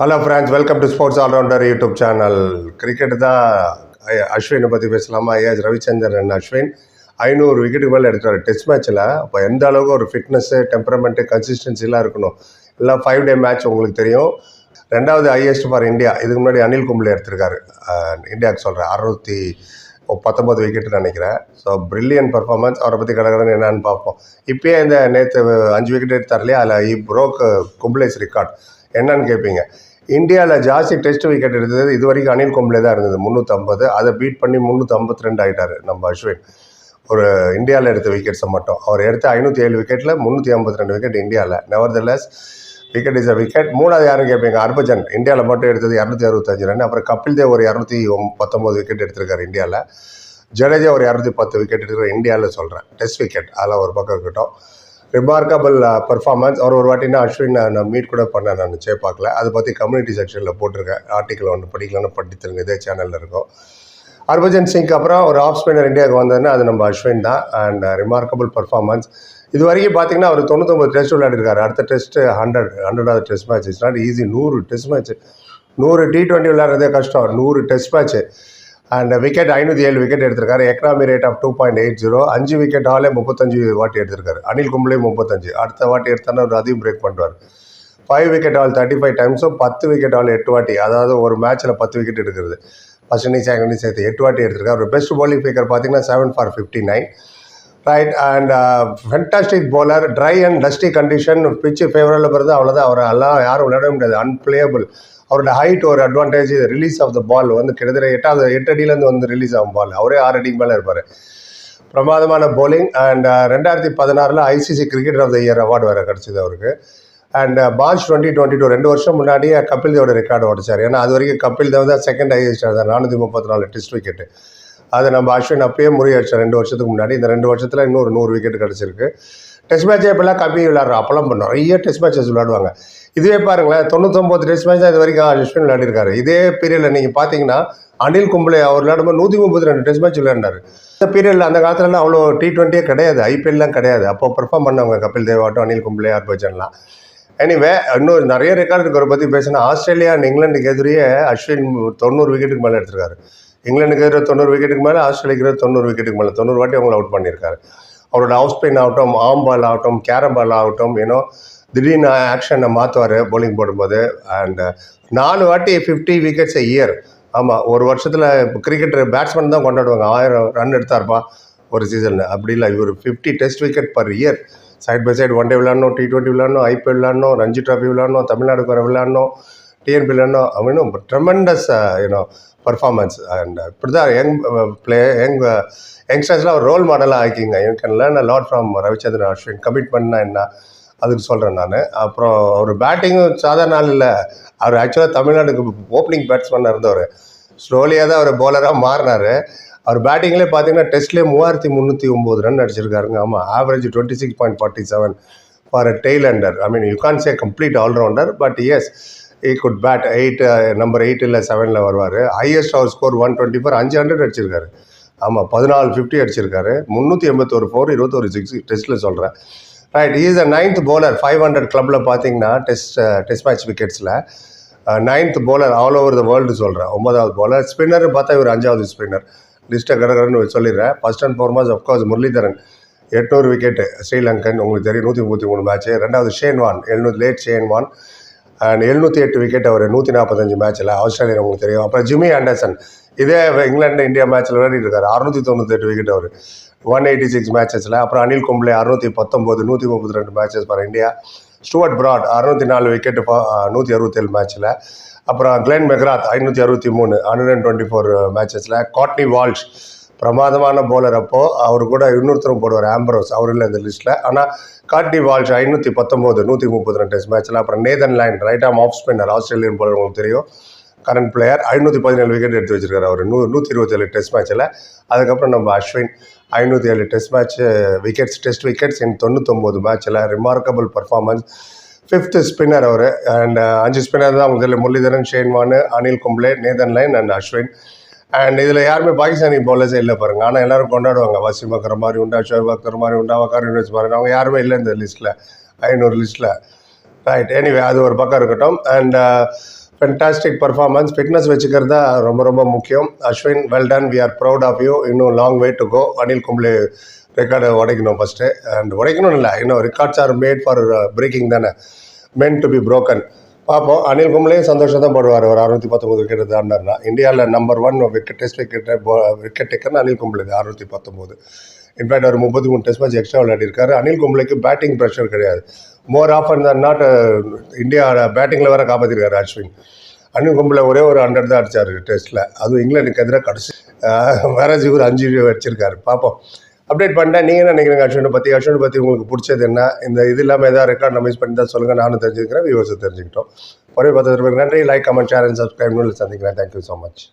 Hello friends welcome to sports allrounder YouTube channel cricket தான் அஸ்வினை பற்றி பேசலாமா? ஏஎஸ் ரவிச்சந்திரன் அஸ்வின். ஐநூறு விக்கெட்டுக்கு மேலே எடுத்தார் டெஸ்ட் மேட்ச்சில் அப்போ எந்த அளவுக்கு ஒரு ஃபிட்னஸ்ஸு டெம்பரமெண்ட்டு கன்சிஸ்டன்சிலாம் இருக்கணும்? எல்லாம் ஃபைவ் டே மேட்ச் உங்களுக்கு தெரியும். ரெண்டாவது ஹையஸ்ட் ஃபார் இந்தியா இதுக்கு முன்னாடி அனில் கும்ப்ளே எடுத்திருக்காரு. இந்தியாவுக்கு சொல்கிறேன் அறுநூற்றி பத்தொம்பது விக்கெட்டு நினைக்கிறேன். ஸோ பிரில்லியன் பர்ஃபார்மன்ஸ் அவரை பற்றி கடகடன்னு என்னன்னு பார்ப்போம். இப்போயே இந்த நேற்று அஞ்சு விக்கெட் எடுத்தார் இல்லையா? அதில் இ ப்ரோக் கும்ப்ளேஸ் ரெக்கார்ட் என்னன்னு கேட்பீங்க இந்தியாவில் ஜாஸ்தி டெஸ்ட் விக்கெட் எடுத்தது இது வரைக்கும் அனில் கும்ளே தான் இருந்தது முந்நூற்றம்பது அதை பீட் பண்ணி முந்நூற்றி ஐம்பத்தி ரெண்டு ஆகிட்டார் நம்ம அஸ்வின். ஒரு இந்தியாவில் எடுத்த விக்கெட்ஸை மட்டும். அவர் எடுத்த ஐநூற்றி ஏழு விக்கெட்டில் முந்நூற்றி ஐம்பத்தி ரெண்டு விக்கெட் இந்தியாவில் nevertheless wicket is a wicket மூணாவது யாரும் கேட்பீங்க ஹர்பஜன் இந்தியாவில் மட்டும் எடுத்தது இரநூத்தி அறுபத்தஞ்சு ரன். அப்புறம் கபில் தேவ் ஒரு இரநூத்தி பத்தொம்போது விக்கெட் எடுத்திருக்காரு இந்தியாவில் ஜடேஜா ஒரு இரநூத்தி பத்து விக்கெட் எடுக்கிற இந்தியாவில் சொல்கிறேன் டெஸ்ட் விக்கெட் அதெல்லாம் ஒரு பக்கம் இருக்கட்டும். ரிமார்க்கபிள் பர்ஃபார்மன்ஸ் uh, அவர் ஒரு வாட்டினா அஸ்வின் நான் மீட் கூட பண்ணேன். நான் சேப்பாக்கில் அதை பற்றி கம்யூனிட்டி செக்ஷனில் போட்டிருக்கேன். ஆர்டிக்கல் ஒன்று படிக்கலாம்னு படித்திருங்க இதே சேனலில் இருக்கும். ஹர்பஜன் சிங்க்கு அப்புறம் ஒரு ஆஃப் ஸ்பின்னர் இந்தியாவுக்கு வந்ததுன்னா அது நம்ம அஸ்வின் தான். அண்ட் ரிமார்க்கபிள் பர்ஃபார்மன்ஸ் இது வரைக்கும் பார்த்தீங்கன்னா அவர் தொண்ணூத்தொம்பது டெஸ்ட் விளையாடிருக்காரு. அடுத்த test hundred ஹண்ட்ரடாவது test match it's not easy நூறு டெஸ்ட் மேட்ச் நூறு டி டுவெண்ட்டி விளையாடுறதே கஷ்டம். நூறு டெஸ்ட் மேட்ச் அண்ட் விக்கெட் ஐநூற்றி ஏழு விக்கெட் எடுத்திருக்காரு. Economy rate of two point eight zero அஞ்சு விக்கெட் ஆலே முப்பத்தஞ்சு வாட்டி எடுத்திருக்காரு. அனில் கும்ளே முப்பத்தஞ்சு. அடுத்த வாட்டி எடுத்தானே ஒரு அதையும் பிரேக் பண்ணுவார் five wicket haul thirty five டைம்ஸும் பத்து விக்கெட் ஆல் எட்டு வாட்டி. அதாவது ஒரு மேட்ச்சில் பத்து விக்கெட் எடுக்கிறது. ஃபஸ்ட் இன்னிங் செகண்ட் இன்னிங் சேர்த்து எட்டு வாட்டி எடுத்திருக்காரு. ஒரு பெஸ்ட் bowling பிக்கர் பார்த்தீங்கன்னா seven for fifty nine right and fantastic bowler dry and dusty condition pitch favourable பிறகு அவ்வளோதான் அவரை எல்லாம் யாரும் விளையாட முடியாது. அன்பிளேயபிள் அவரோட ஹைட் ஒரு advantage release of the ball வந்து கிட்டத்தட்ட எட்டாவது எட்டு அடியிலேருந்து வந்து ரிலீஸ் ஆகும் பால் அவரே ஆறு அடிக்கு மேலே இருப்பார். பிரமாதமான போலிங் அண்ட் uh, ரெண்டாயிரத்தி பதினாறில் ICC cricket of the year award வேறு கிடச்சிது அவருக்கு. And March twenty twenty two ரெண்டு வருஷம் முன்னாடியே கபில் தேவோட ரெக்கார்டு உடைச்சார் ஏன்னா அது வரைக்கும் கபில் தேவ் தான் செகண்ட் ஹையஸ்ட் தான் நானூற்றி முப்பத்தி நாலு டெஸ்ட் விக்கெட்டு அதை நம்ம அஸ்வின் அப்பயே முறியடிச்சார். ரெண்டு வருஷத்துக்கு முன்னாடி. இந்த ரெண்டு வருஷத்தில் இன்னொரு நூறு விக்கெட் கிடச்சிருக்கு. டெஸ்ட் மேட்சே இப்போல்லாம் கம்மி விளாட்றோம் அப்போல்லாம் பண்ணோம். நிறைய டெஸ்ட் மேட்சஸ் விளையாடுவாங்க. இதுவே பாருங்களேன் தொண்ணூத்தொம்பது டெஸ்ட் மேட்ச் தான் இது வரைக்கும் அஸ்வின் விளையாடிருக்காரு. இதே பீரியடில் நீங்கள் பார்த்தீங்கன்னா அனில் கும்பலே அவர் விளையாடும்போது நூற்றி முப்பத்தி ரெண்டு டெஸ்ட் மேட்ச் விளையாண்டார். இந்த பீரியடில் அந்த காலத்துலலாம் அவ்வளோ டி டுவெண்ட்டியே கிடையாது. ஐபிஎல்லாம் கிடையாது. அப்போ பெர்ஃபார்ம் பண்ணவங்க கபில் தேவ் ஆட்டம் அனில் கும்பலே ஹர்பஜன்லாம் எனிவே இன்னும் நிறைய ரெக்கார்டு இருக்கிற பற்றி பேசினா ஆஸ்திரேலியா அண்ட் இங்கிலாந்துக்கு எதிரியே அஸ்வின் தொண்ணூறு விக்கெட்டுக்கு மேலே எடுத்திருக்காரு. இங்கிலாந்துக்கு எதிராக தொண்ணூறு விக்கெட்டுக்கு மேலே ஆஸ்திரேலியாக்கு தொண்ணூறு விக்கெட்டுக்கு மேலே. தொண்ணூறு வாட்டி அவங்களை அவுட் பண்ணியிருக்காரு. அவரோட ஹவுஸ் ஸ்பின் ஆகட்டும் ஆம் பால் ஆகட்டும் கேரம் பால் ஆகட்டும் ஏன்னோ திடீர்னு ஆக்ஷனை மாற்றுவார் போலிங் போடும்போது. அண்ட் uh, நாலு வாட்டி ஃபிஃப்டி விக்கெட்ஸ் எ இயர் ஆமாம் ஒரு வருஷத்தில் கிரிக்கெட்டர் பேட்ஸ்மேன் தான் கொண்டாடுவாங்க. ஆயிரம் ரன் எடுத்தார்ப்பா ஒரு சீசனில் அப்படி இல்லை இவர் fifty test wicket per year side by side one day விளாடணும் T twenty விளாடணும் ஐபிஎல் விளாடணும் ரஞ்சி ட்ராஃபி விளாடணும் தமிழ்நாடு வர விளாட்ணும் டிஎன்பி விளாட்ணும் அப்படின்னு ட்ரெமெண்டஸ் ஏன்னோ uh, பர்ஃபார்மன்ஸ் அண்ட் இப்படி தான் யங் பிளே யங் யங்ஸ்டர்ஸ்லாம் ஒரு ரோல் மாடலாக ஆக்கிங்க. You can learn a lot from Ravichandran Ashwin. கமிட்மெண்ட்னா என்ன? அதுக்கு சொல்கிறேன் நான். அப்புறம் அவர் பேட்டிங்கும் சாதாரண ஆள் இல்லை. அவர் ஆக்சுவலாக தமிழ்நாடுக்கு ஓப்பனிங் பேட்ஸ்மேனாக இருந்தவர். ஸ்லோலியாக தான் அவர் பவுலராக மாறினார். அவர் பேட்டிங்லேயே பார்த்தீங்கன்னா டெஸ்ட்லேயே மூவாயிரத்தி முந்நூற்றி ஒம்பது ரன் அடிச்சிருக்காருங்க. ஆமாம் average twenty six point forty seven for a tailender I mean you can say complete allrounder but yes he good bat eight number eight இல்லை செவனில் வருவார். ஹையஸ்ட் அவர் ஸ்கோர் ஒன் டுவெண்ட்டி ஃபோர் அஞ்சு ஹண்ட்ரட் அடிச்சிருக்காரு. ஆமாம் பதினாலு ஃபிஃப்டி அடிச்சிருக்காரு. முந்நூற்றி எண்பத்தோரு ஃபோர் இருபத்தோரு சிக்ஸ் டெஸ்ட்டில் சொல்கிறேன் right is a ninth bowler five hundred கிளப்பில் பார்த்தீங்கன்னா test test match விக்கெட்ஸில் ninth bowler all over the world சொல்கிறேன் ஒன்பதாவது போலர் ஸ்பின்னர் பார்த்தா இவர் அஞ்சாவது ஸ்பின்னர் லிஸ்ட்டை கடகடன்னு சொல்லிடுறேன். First and foremost of course Muralitharan. எட்நூறு விக்கெட்டு ஸ்ரீலங்கன் உங்களுக்கு தெரியும் நூற்றி முப்பத்தி மூணு மேட்ச்சு ரெண்டாவது ஷேன்வான் எழுநூறு லேட் ஷேன்வான். வான் எழுநூற்றி எட்டு விக்கெட் அவர் நூற்றி நாற்பத்தஞ்சு மேட்ச்சில் ஆஸ்திரேலியா உங்களுக்கு தெரியும். அப்புறம் ஜிம்மி ஆண்டர்சன் இதே இங்கிலாண்டு இந்தியா மேட்ச்சில் விளையாடிட்டு இருக்காரு. அறுநூற்றி தொண்ணூத்தெட்டு விக்கெட் அவர். ஒன் எயிட்டி சிக்ஸ் மேட்சஸில் அப்புறம் அனில் கும்ப்ளே அறுநூற்றி பத்தொம்போது நூற்றி முப்பத்தி ரெண்டு matches for India. Stuart Broad அறுநூற்றி நாலு விக்கெட்டு நூற்றி அறுபத்தேழு மேட்ச்சில் அப்புறம் கிளென் மெக்ராத் ஐநூற்றி அறுபத்தி மூணு ஹண்ட்ரட் அண்ட் டுவெண்ட்டி ஃபோர் மேட்சஸில் காட்னி வால்ஷ் பிரமாதமான bowler அப்போது அவர் கூட இன்னொருத்தரும் போடுவார் ஆம்பரோஸ் அவர் இல்லை இந்த லிஸ்ட்டில் ஆனால் காட்டி வால்ஷ் ஐநூற்றி பத்தொம்போது நூற்றி முப்பத்தி ரெண்டு டெஸ்ட் மேட்ச்சில் அப்புறம் Nathan Lyon right arm off spinner Australian bowler உங்களுக்கு தெரியும். கரண்ட் பிளேயர் ஐநூற்றி பதினேழு விக்கெட் எடுத்து வச்சிருக்காரு அவர். நூ நூற்றி இருபத்தேழு டெஸ்ட் மேட்ச்சில் அதுக்கப்புறம் நம்ம அஸ்வின் ஐநூற்றி ஏழு test match wickets test wickets in தொண்ணூத்தொம்போது மேட்ச்சில் ரிமார்க்கபிள் பர்ஃபார்மன்ஸ் ஃபிஃப்த்து ஸ்பின்னர் அவர். அண்ட் அஞ்சு ஸ்பின்னர் தான் உங்களுக்கு தெரியும். Muralitharan Shane Warne Anil Kumble Nathan Lyon and Ashwin and இதில் யாருமே பாகிஸ்தானி பவுலர்ஸே இல்லை பாருங்க. ஆனால் எல்லாரும் கொண்டாடுவாங்க. வசிம் அக்கர் மாதிரி உண்டா ஷோயப் அக்தர் மாதிரி உண்டா வக்கார் யூனிவர்ஸ் மாதிரி அவங்க யாருமே இல்லை இந்த லிஸ்ட்டில் ஐநூறு லிஸ்ட்டில் ரைட் எனிவே அது ஒரு பக்கம் இருக்கட்டும். அண்ட் ஃபென்டாஸ்டிக் பர்ஃபார்மன்ஸ் ஃபிட்னஸ் வச்சுக்கிறதா ரொம்ப ரொம்ப முக்கியம். Ashwin well done we are proud of you இன்னும் long way to go Anil Kumble ரெக்கார்டை உடைக்கணும் ஃபஸ்ட்டு அண்ட் உடைக்கணும் இல்லை இன்னும் records are made for breaking தானே. மென் டு பி ப்ரோக்கன் பார்ப்போம் அனில் கும்ளையும் சந்தோஷம் தான் போடுவார். ஒரு அறுநூத்தி பத்தொம்பது விக்கெட் தாண்டார்னா இந்தியாவில் number one wicket test wicket wicket டேக்கர்னு Anil Kumble அறுநூத்தி பத்தொம்போது இன்ஃபேக்ட் ஒரு முப்பத்தி மூணு டெஸ்ட் மேட்ச் எக்ஸ்ட்ரா விளையாடிருக்காரு. அனில் கும்ளைக்கு பேட்டிங் ப்ரெஷர் கிடையாது. More of and not India பேட்டிங்கில் வேற காப்பாற்றிருக்காரு அஸ்வின். அனில் கும்ப்ளே ஒரே ஒரு ஹண்ட்ரட் தான் அடிச்சார் டெஸ்ட்டில் அதுவும் இங்கிலாந்துக்கு எதிராக கடைசி வேற ஒரு அஞ்சு அடிச்சிருக்காரு. பார்ப்போம் அப்டேட் பண்ணிட்டேன் நீங்கள் என்ன நினைக்கிறீங்க அஸ்வினை பற்றி அஸ்வினை பற்றி உங்களுக்கு பிடிச்சது என்ன? இந்த இது இல்லாமல் ஏதாவது ரெக்கார்ட் மிஸ் பண்ணி தான் சொல்லுங்கள் நானும் தெரிஞ்சுக்கிறேன் வியூவர்ஸை தெரிஞ்சுக்கிட்டோம். ஒரே பத்து நன்றி. Like comment share and subscribe சந்திக்கிறேன். Thank you so much